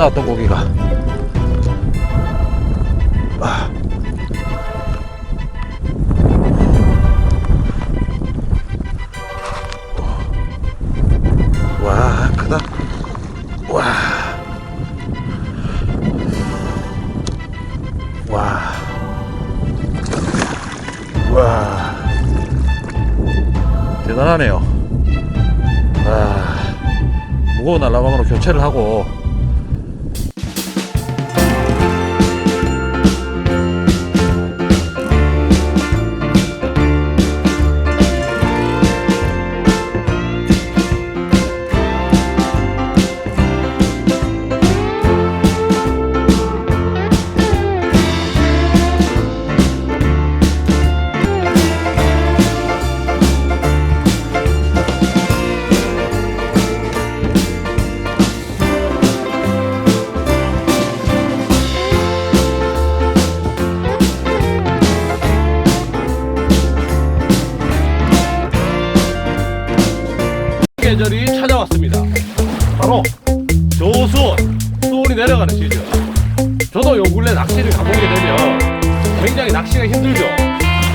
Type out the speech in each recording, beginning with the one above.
나왔던 고기가. 아. 와, 크다. 와. 와. 와. 대단하네요. 아, 무거운 알라방으로 교체를 하고 저도 요 근래 낚시를 가보게 되면 굉장히 낚시가 힘들죠.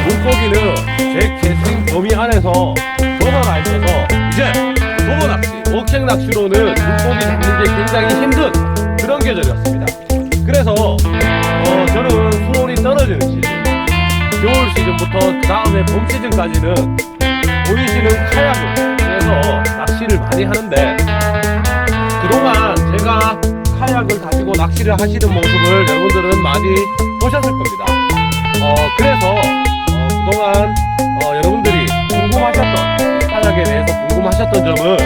물고기는 제 개생 범위 안에서 전화가 있어서 이제 도보 낚시, 워킹 낚시로는 물고기 잡는 게 굉장히 힘든 그런 계절이었습니다. 그래서 어, 저는 수온이 떨어지는 시즌, 겨울 시즌부터 그 다음에 봄 시즌까지는 보이시는 카약을 해서 낚시를 많이 하는데 그동안 제가 카약을 가지고 낚시를 하시는 모습을 여러분들은 많이 보셨을 겁니다. 어, 그래서 어, 그동안 어, 여러분들이 궁금하셨던 카약에 대해서 궁금하셨던 점은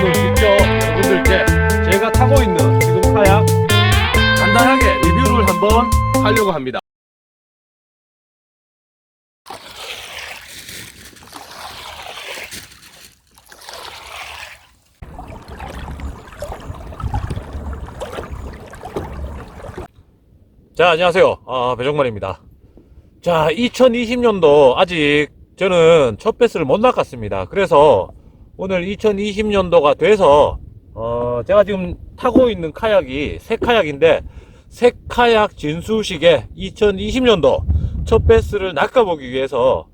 오늘 직접 여러분들께 제가 타고 있는 지금 카약 간단하게 리뷰를 한번 하려고 합니다. 자 안녕하세요. 아, 배정만입니다. 자 2020년도 아직 저는 첫 배스를 못 낚았습니다. 그래서 오늘 2020년도가 돼서 어, 제가 지금 타고 있는 카약이 새 카약인데 새 카약 진수식에 2020년도 첫 배스를 낚아보기 위해서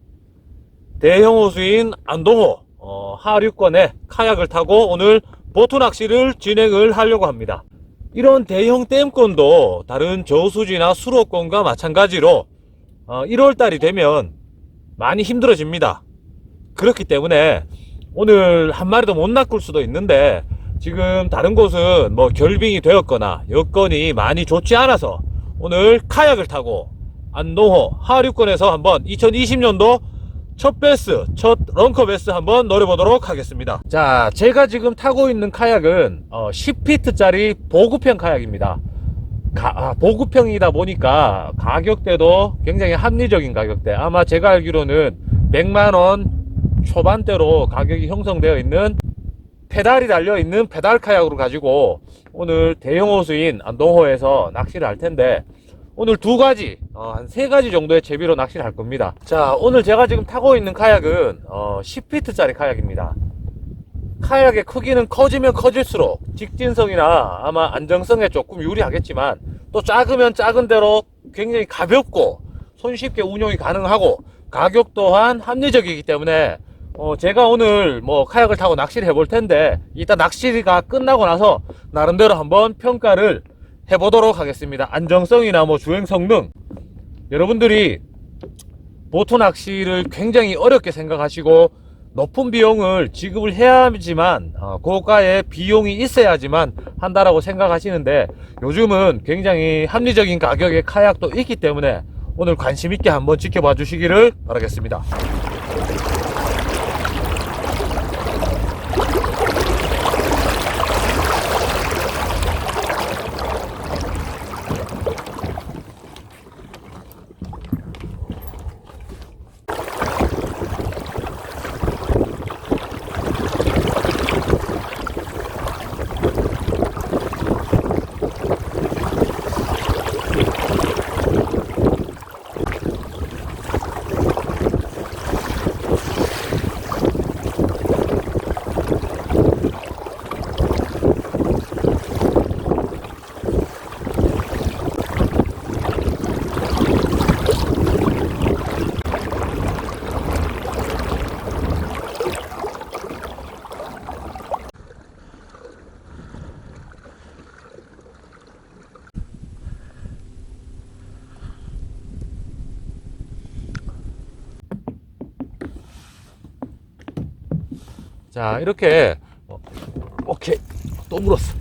대형 호수인 안동호 어, 하류권에 카약을 타고 오늘 보트 낚시를 진행을 하려고 합니다. 이런 대형 댐권도 다른 저수지나 수로권과 마찬가지로 1월달이 되면 많이 힘들어집니다. 그렇기 때문에 오늘 한 마리도 못 낚을 수도 있는데 지금 다른 곳은 뭐 결빙이 되었거나 여건이 많이 좋지 않아서 오늘 카약을 타고 안동호 하류권에서 한번 2020년도 첫 베스, 첫 런커 베스 한번 노려보도록 하겠습니다. 자, 제가 지금 타고 있는 카약은 어, 10피트짜리 보급형 카약입니다. 가- 아, 보급형이다 보니까 가격대도 굉장히 합리적인 가격대. 아마 제가 알기로는 100만원 초반대로 가격이 형성되어 있는 페달이 달려 있는 페달 카약으로 가지고 오늘 대형 호수인 안동호에서 낚시를 할 텐데 오늘 두 가지, 어, 한 세 가지 정도의 제비로 낚시를 할 겁니다. 자, 오늘 제가 지금 타고 있는 카약은 어, 10피트짜리 카약입니다. 카약의 크기는 커지면 커질수록 직진성이나 아마 안정성에 조금 유리하겠지만 또 작으면 작은 대로 굉장히 가볍고 손쉽게 운용이 가능하고 가격 또한 합리적이기 때문에 어, 제가 오늘 뭐 카약을 타고 낚시를 해볼 텐데 이따 낚시가 끝나고 나서 나름대로 한번 평가를 해보도록 하겠습니다. 안정성이나 뭐 주행 성능 여러분들이 보트 낚시를 굉장히 어렵게 생각하시고 높은 비용을 지급을 해야 하지만 어, 고가의 비용이 있어야지만 한다라고 생각하시는데 요즘은 굉장히 합리적인 가격의 카약도 있기 때문에 오늘 관심 있게 한번 지켜봐 주시기를 바라겠습니다. 자 이렇게. 어, 오케이. 또 물었어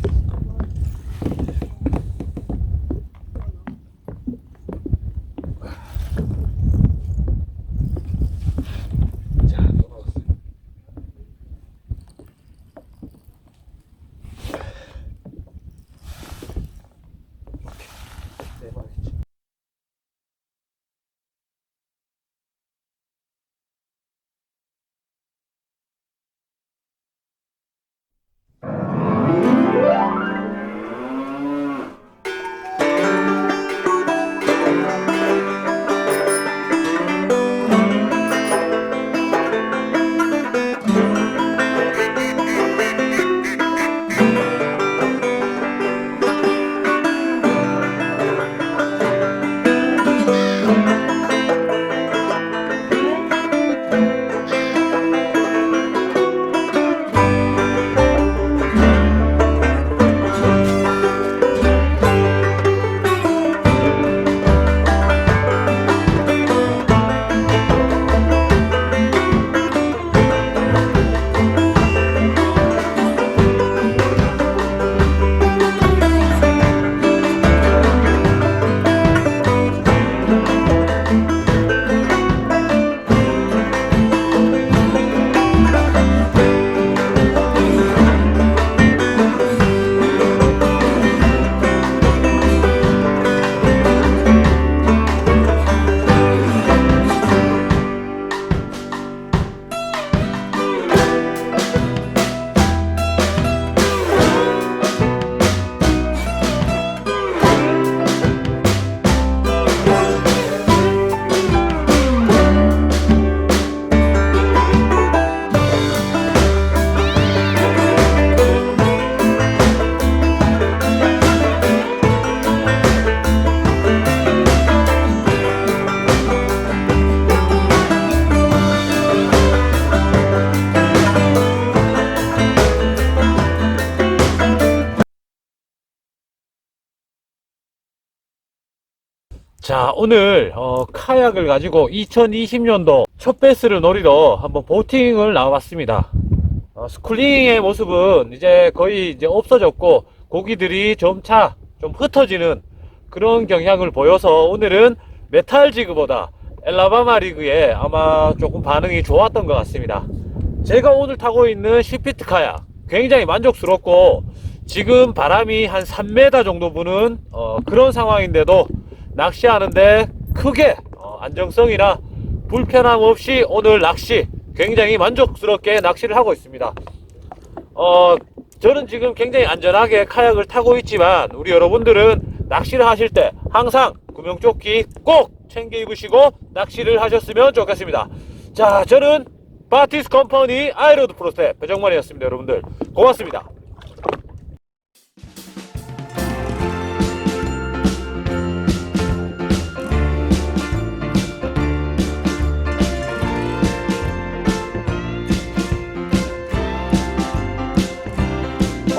자 오늘 어, 카약을 가지고 2020년도 첫 배스를 노리러 한번 보팅을 나와봤습니다. 어, 스쿨링의 모습은 이제 거의 이제 없어졌고 고기들이 점차 좀 흩어지는 그런 경향을 보여서 오늘은 메탈 지그보다 엘라바마 리그에 아마 조금 반응이 좋았던 것 같습니다. 제가 오늘 타고 있는 10피트 카약 굉장히 만족스럽고 지금 바람이 한 3m 정도 부는 어, 그런 상황인데도 낚시하는데 크게 어, 안정성이나 불편함 없이 오늘 낚시 굉장히 만족스럽게 낚시를 하고 있습니다. 어, 저는 지금 굉장히 안전하게 카약을 타고 있지만 우리 여러분들은 낚시를 하실 때 항상 구명조끼 꼭 챙겨 입으시고 낚시를 하셨으면 좋겠습니다. 자, 저는 바티스 컴퍼니 아이로드 프로스텝 배정만이었습니다. 여러분들 고맙습니다.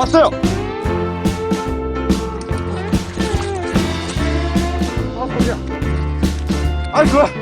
왔어요. 아, 소리야. 아, 좋아.